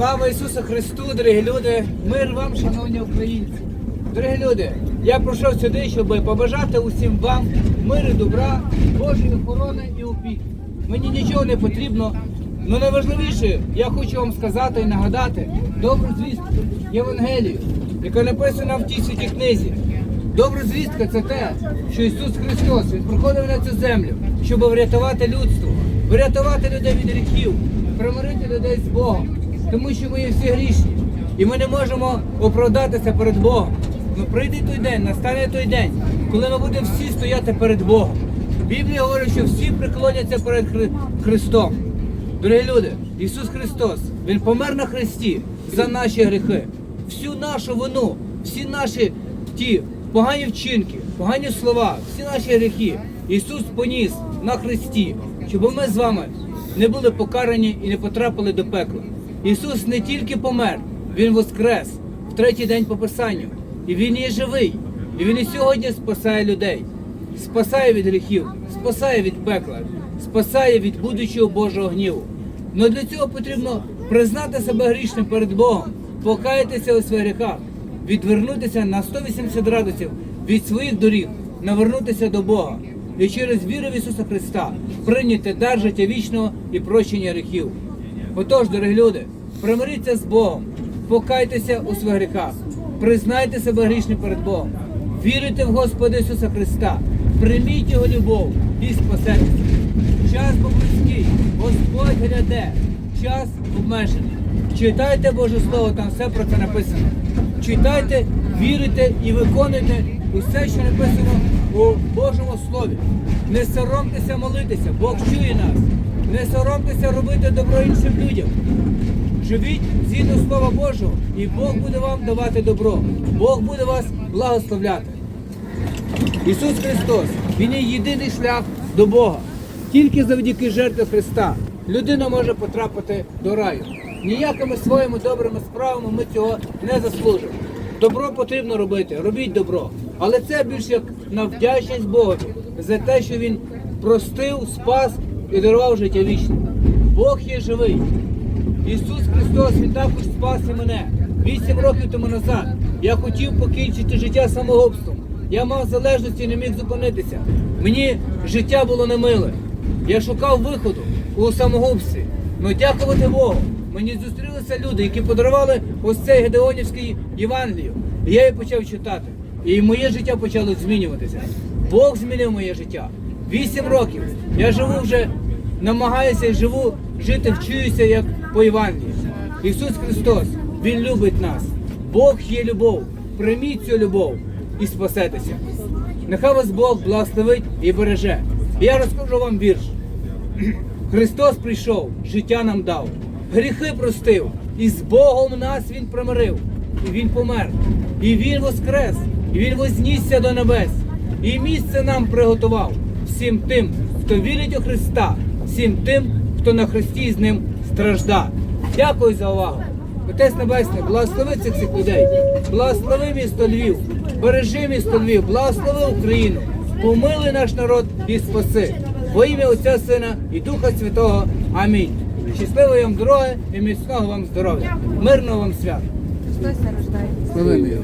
Слава Ісусу Христу, дорогі люди! Мир вам, шановні українці! Дорогі люди, я прийшов сюди, щоб побажати усім вам миру, добра, Божої охорони і опіки. Мені нічого не потрібно. але найважливіше, я хочу вам сказати і нагадати добру звістку Євангелію, яка написана в тій святій книзі. Добра звістка це те, що Ісус Христос Він приходив на цю землю, щоб врятувати людство, врятувати людей від гріхів, примирити людей з Богом, тому що ми є всі грішні, і ми не можемо оправдатися перед Богом. Ну прийде той день, настане той день, коли ми будемо всі стояти перед Богом. Біблія говорить, що всі преклоняться перед Хри- Христом. Дорогі люди, Ісус Христос, Він помер на Христі за наші гріхи, всю нашу вину, всі наші ті погані вчинки, погані слова, всі наші гріхи. Ісус поніс на Христі, щоб ми з вами не були покарані і не потрапили до пекла. Ісус не тільки помер, Він воскрес в третій день по Писанню. І Він є живий. І Він і сьогодні спасає людей, спасає від гріхів, спасає від пекла, спасає від будучого Божого гніву. Но для цього потрібно признати себе грішним перед Богом, покаятися у своїх гріхах, відвернутися на 180 градусів від своїх доріг, навернутися до Бога і через віру в Ісуса Христа прийняти дар життя вічного і прощення гріхів. Отож, дорогі люди, примиріться з Богом, покайтеся у своїх гріхах, признайте себе грішним перед Богом, вірите в Господа Ісуса Христа, прийміть Його любов і спасетеся. Час близький, Господь гляде, час обмежений. Читайте Боже Слово, там все про це написано. Читайте, вірите і виконуйте усе, що написано у Божому Слові. Не соромтеся молитися, Бог чує нас. Не соромтеся робити добро іншим людям. Живіть згідно Слова Божого, і Бог буде вам давати добро. Бог буде вас благословляти. Ісус Христос, Він є єдиний шлях до Бога. Тільки завдяки жертві Христа людина може потрапити до раю. Ніякими своїми добрими справами ми цього не заслужимо. Добро потрібно робити, робіть добро. Але це більше як на вдячність Богові за те, що Він простив, спас і дарував життя вічне. Бог є живий. Ісус Христос, Він також спас і мене. Вісім років тому назад я хотів покінчити життя самогубством. Я мав залежності і не міг зупинитися. Мені життя було немиле. Я шукав виходу у самогубстві. Ну дякувати Богу. Мені зустрілися люди, які подарували ось цей Гедеонівський Євангелію. Я її почав читати. І моє життя почало змінюватися. Бог змінив моє життя. Вісім років. Я живу вже намагаюся живу, жити, вчуюся як по Євангелії. Ісус Христос, Він любить нас. Бог є любов. Прийміть цю любов і спасетеся. Нехай вас Бог благословить і береже. Я розкажу вам вірш. Христос прийшов, життя нам дав, гріхи простив, і з Богом нас Він примирив, і Він помер, і Він воскрес, і Він вознісся до небес, і місце нам приготував всім тим, хто вірить у Христа, всім тим, хто на Христі з ним стражда. Дякую за увагу. Отець Небесний, благослови цих цих людей, благослови місто Львів, бережи місто Львів, благослови Україну, помилуй наш народ і спаси. Во ім'я Отця Сина і Духа Святого. Амінь. Щасливої вам дороги і міцного вам здоров'я. Мирного вам свята. Хтось рождає.